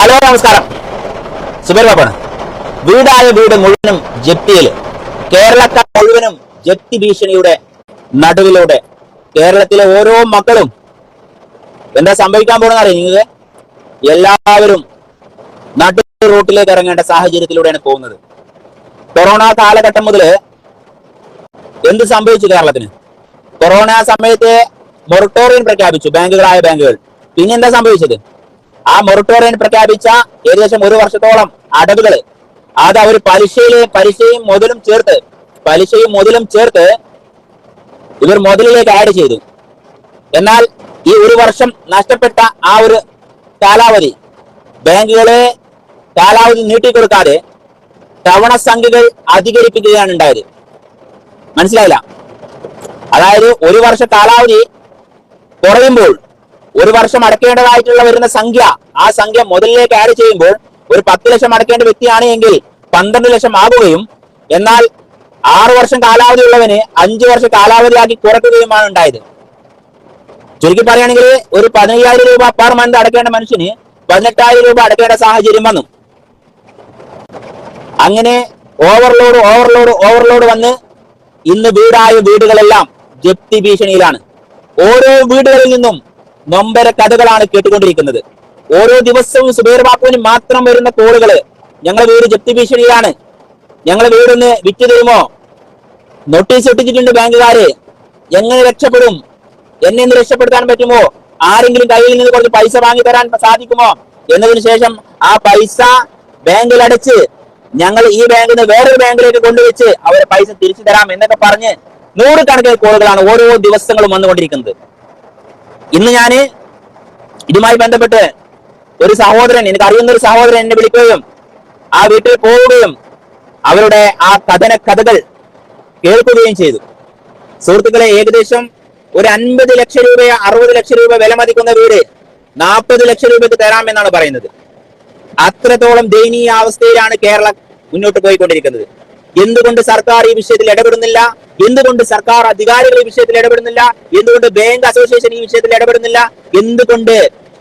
Hello നമസ്കാരം. സുബേർ ബാബാണ് വീടായ വീട് മുഴുവനും ജപ്തിയിൽ കേരളക്കാർ മുഴുവനും ജപ്തി ഭീഷണിയുടെ നടുവിലൂടെ കേരളത്തിലെ ഓരോ മക്കളും എന്താ സംഭവിക്കാൻ പോകുന്ന അറിയാം നിങ്ങൾക്ക്? എല്ലാവരും നടു റൂട്ടിലേക്ക് ഇറങ്ങേണ്ട സാഹചര്യത്തിലൂടെയാണ് പോകുന്നത്. കൊറോണ കാലഘട്ടം മുതൽ എന്ത് സംഭവിച്ചു കേരളത്തിന്? കൊറോണ സമയത്ത് മൊറട്ടോറിയം പ്രഖ്യാപിച്ചു ബാങ്കുകളായ ബാങ്കുകൾ. പിന്നെ എന്താ സംഭവിച്ചത്? ആ മൊറട്ടോറിയം പ്രഖ്യാപിച്ച ഏകദേശം ഒരു വർഷത്തോളം അടവുകൾ അത് അവർ പലിശയിലെ പലിശയും മുതലും ചേർത്ത് പലിശയും മുതലും ചേർത്ത് ഇവർ മുതലിലേക്ക് ആഡ് ചെയ്തു. എന്നാൽ ഈ ഒരു വർഷം നഷ്ടപ്പെട്ട ആ ഒരു കാലാവധി ബാങ്കുകളെ കാലാവധി നീട്ടിക്കൊടുക്കാതെ തവണ സംഖ്യകൾ അധികരിപ്പിക്കുകയാണ് ഉണ്ടായത്. മനസ്സിലായില്ല? അതായത് ഒരു വർഷ കാലാവധി കുറയുമ്പോൾ ഒരു വർഷം അടക്കേണ്ടതായിട്ടുള്ള വരുന്ന സംഖ്യ ആ സംഖ്യ മുതലിലേക്ക് ആഡ് ചെയ്യുമ്പോൾ ഒരു പത്ത് ലക്ഷം അടക്കേണ്ട വ്യക്തിയാണ് എങ്കിൽ പന്ത്രണ്ട് ലക്ഷം ആകുകയും എന്നാൽ ആറു വർഷം കാലാവധി ഉള്ളവന് അഞ്ചു വർഷം കാലാവധിയാക്കി കുറയ്ക്കുകയുമാണ് ഉണ്ടായത്. ചുരുക്കി പറയുകയാണെങ്കിൽ ഒരു പതിനയ്യായിരം രൂപ പെർ മന്ത് അടക്കേണ്ട മനുഷ്യന് പതിനെട്ടായിരം രൂപ അടക്കേണ്ട സാഹചര്യം വന്നു. അങ്ങനെ ഓവർലോഡ് ഓവർലോഡ് ഓവർലോഡ് വന്ന് ഇന്ന് വീടായ വീടുകളെല്ലാം ജപ്തി ഭീഷണിയിലാണ്. ഓരോ വീടുകളിൽ നിന്നും നൊമ്പര കഥകളാണ് കേട്ടുകൊണ്ടിരിക്കുന്നത്. ഓരോ ദിവസവും സുബേർ ബാപ്പുവിന് മാത്രം വരുന്ന കോളുകൾ. ഞങ്ങളെ വീട് ജപ്തി ഭീഷണിയിലാണ്. ഞങ്ങളെ വീടൊന്ന് വിറ്റ് തരുമോ? നോട്ടീസ് ഒട്ടിച്ചിട്ടുണ്ട് ബാങ്കുകാര്. എങ്ങനെ രക്ഷപ്പെടും? എന്നെ ഒന്ന് രക്ഷപ്പെടുത്താൻ പറ്റുമോ? ആരെങ്കിലും കയ്യിൽ നിന്ന് കുറച്ച് പൈസ വാങ്ങി തരാൻ സാധിക്കുമോ? എന്നതിന് ശേഷം ആ പൈസ ബാങ്കിൽ അടച്ച് ഞങ്ങൾ ഈ ബാങ്കിൽ നിന്ന് വേറൊരു ബാങ്കിലേക്ക് കൊണ്ടുവച്ച് അവരെ പൈസ തിരിച്ചു തരാം എന്നൊക്കെ പറഞ്ഞ് നൂറുകണക്കിന് കോളുകളാണ് ഓരോ ദിവസങ്ങളും വന്നുകൊണ്ടിരിക്കുന്നത്. ഇന്ന് ഞാൻ ഇതുമായി ബന്ധപ്പെട്ട് ഒരു സഹോദരൻ എനിക്ക് അറിയുന്ന ഒരു സഹോദരൻ എന്നെ വിളിക്കുകയും ആ വീട്ടിൽ പോവുകയും അവരുടെ ആ കഥന കഥകൾ കേൾക്കുകയും ചെയ്തു. സുഹൃത്തുക്കളെ ഏകദേശം ഒരു അൻപത് ലക്ഷം രൂപ അറുപത് ലക്ഷം രൂപ വില മതിക്കുന്ന വീട് നാൽപ്പത് ലക്ഷം രൂപയ്ക്ക് തരാമെന്നാണ് പറയുന്നത്. അത്രത്തോളം ദയനീയ അവസ്ഥയിലാണ് കേരളം മുന്നോട്ട് പോയിക്കൊണ്ടിരിക്കുന്നത്. എന്തുകൊണ്ട് സർക്കാർ ഈ വിഷയത്തിൽ ഇടപെടുന്നില്ല? എന്തുകൊണ്ട് സർക്കാർ അധികാരികൾ ഈ വിഷയത്തിൽ ഇടപെടുന്നില്ല? എന്തുകൊണ്ട് ബാങ്ക് അസോസിയേഷൻ ഈ വിഷയത്തിൽ ഇടപെടുന്നില്ല? എന്തുകൊണ്ട്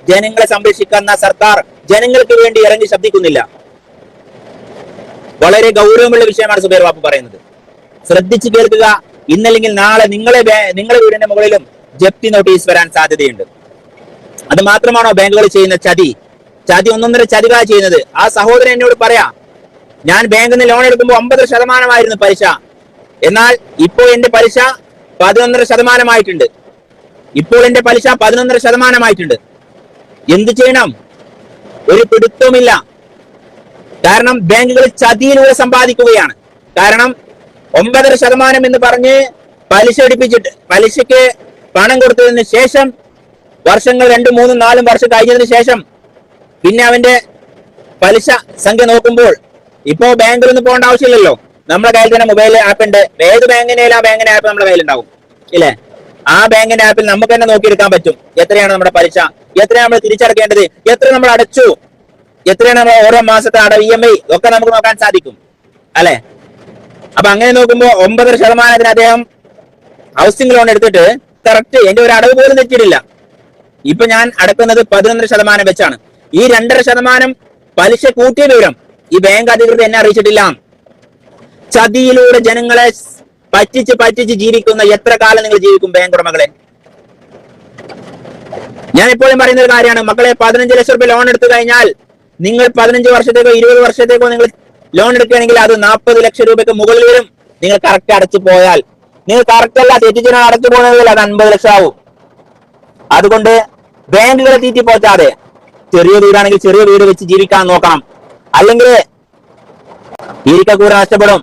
ജനങ്ങളെ സംരക്ഷിക്കുന്ന സർക്കാർ ജനങ്ങൾക്ക് വേണ്ടി ഇറങ്ങി ശബ്ദിക്കുന്നില്ല. വളരെ ഗൗരവമുള്ള വിഷയമാണ് സുബൈർ ബാബു പറയുന്നത്. ശ്രദ്ധിച്ചു കേൾക്കുക. ഇന്നല്ലെങ്കിൽ നാളെ നിങ്ങളെ നിങ്ങളെ വീടിന്റെ മുകളിലും ജപ്തി നോട്ടീസ് വരാൻ സാധ്യതയുണ്ട്. അത് മാത്രമാണോ ബാങ്കുകൾ ചെയ്യുന്ന ചതി? ചതി ഒന്നൊന്നര ചതികളാ ചെയ്യുന്നത്. ആ സഹോദരൻ എന്നോട് പറയാ ഞാൻ ബാങ്കിൽ നിന്ന് ലോൺ എടുക്കുമ്പോൾ ഒമ്പത് ശതമാനമായിരുന്നു പലിശ. എന്നാൽ ഇപ്പോൾ എന്റെ പലിശ പതിനൊന്നര ശതമാനമായിട്ടുണ്ട്. ഇപ്പോൾ എന്റെ പലിശ പതിനൊന്നര ശതമാനമായിട്ടുണ്ട്. എന്ത് ചെയ്യണം? ഒരു പിടുത്തവുമില്ല. കാരണം ബാങ്കുകൾ ചതിയിലൂടെ സമ്പാദിക്കുകയാണ്. കാരണം ഒമ്പതര ശതമാനം എന്ന് പറഞ്ഞ് പലിശ അടിപ്പിച്ചിട്ട് പലിശയ്ക്ക് പണം കൊടുത്തതിന് ശേഷം വർഷങ്ങൾ രണ്ടും മൂന്നും നാലും വർഷം കഴിഞ്ഞതിന് ശേഷം പിന്നെ അവന്റെ പലിശ സംഖ്യ നോക്കുമ്പോൾ ഇപ്പോ ബാങ്കിൽ നിന്ന് പോകേണ്ട ആവശ്യമില്ലല്ലോ. നമ്മുടെ കയ്യിൽ തന്നെ മൊബൈൽ ആപ്പ് ഉണ്ട്. ഏത് ബാങ്കിനെ ആ ബാങ്കിന്റെ ആപ്പ് നമ്മുടെ കയ്യിലുണ്ടാവും. ഇല്ലേ? ആ ബാങ്കിന്റെ ആപ്പിൽ നമുക്ക് തന്നെ നോക്കിയെടുക്കാൻ പറ്റും. എത്രയാണ് നമ്മുടെ പലിശ? എത്രയാണ് നമ്മൾ തിരിച്ചടക്കേണ്ടത്? എത്ര നമ്മൾ അടച്ചു? എത്രയാണ് നമ്മൾ ഓരോ മാസത്തെ അടവ് ഇ എം ഐ ഒക്കെ നമുക്ക് നോക്കാൻ സാധിക്കും. അല്ലെ? അപ്പൊ അങ്ങനെ നോക്കുമ്പോ ഒമ്പതര ശതമാനത്തിന് അദ്ദേഹം ഹൗസിംഗ് ലോൺ എടുത്തിട്ട് കറക്റ്റ് എന്റെ ഒരു അടവ് പോലും തെറ്റിയിട്ടില്ല. ഇപ്പൊ ഞാൻ അടക്കുന്നത് പതിനൊന്നര ശതമാനം വെച്ചാണ്. ഈ രണ്ടര ശതമാനം പലിശ കൂട്ടിയ വിവരം ഈ ബാങ്ക് അധികൃതർ എന്നെ അറിയിച്ചിട്ടില്ല. ചതിയിലൂടെ ജനങ്ങളെ പറ്റിച്ച് പറ്റിച്ച് ജീവിക്കുന്ന എത്ര കാലം നിങ്ങൾ ജീവിക്കും ബാങ്ക് ഉടമകളെ? ഞാൻ എപ്പോഴും പറയുന്ന ഒരു കാര്യമാണ്. മക്കളെ പതിനഞ്ച് ലക്ഷം രൂപ ലോൺ എടുത്തു കഴിഞ്ഞാൽ നിങ്ങൾ പതിനഞ്ച് വർഷത്തേക്കോ ഇരുപത് വർഷത്തേക്കോ നിങ്ങൾ ലോൺ എടുക്കുകയാണെങ്കിൽ അത് നാൽപ്പത് ലക്ഷം രൂപയ്ക്ക് മുകളിൽ വരും. നിങ്ങൾ കറക്റ്റ് അടച്ചു പോയാൽ. നിങ്ങൾ കറക്റ്റ് അല്ല തെറ്റിച്ചു അടച്ചു പോകുന്നതിൽ അത് അൻപത് ലക്ഷം ആവും. അതുകൊണ്ട് ബാങ്കുകളെ തീറ്റി പോറ്റാതെ ചെറിയ വീടാണെങ്കിൽ ചെറിയ വീട് വെച്ച് ജീവിക്കാൻ നോക്കണം. അല്ലെങ്കിൽ ഈരിക്കക്കൂര നഷ്ടപ്പെടും.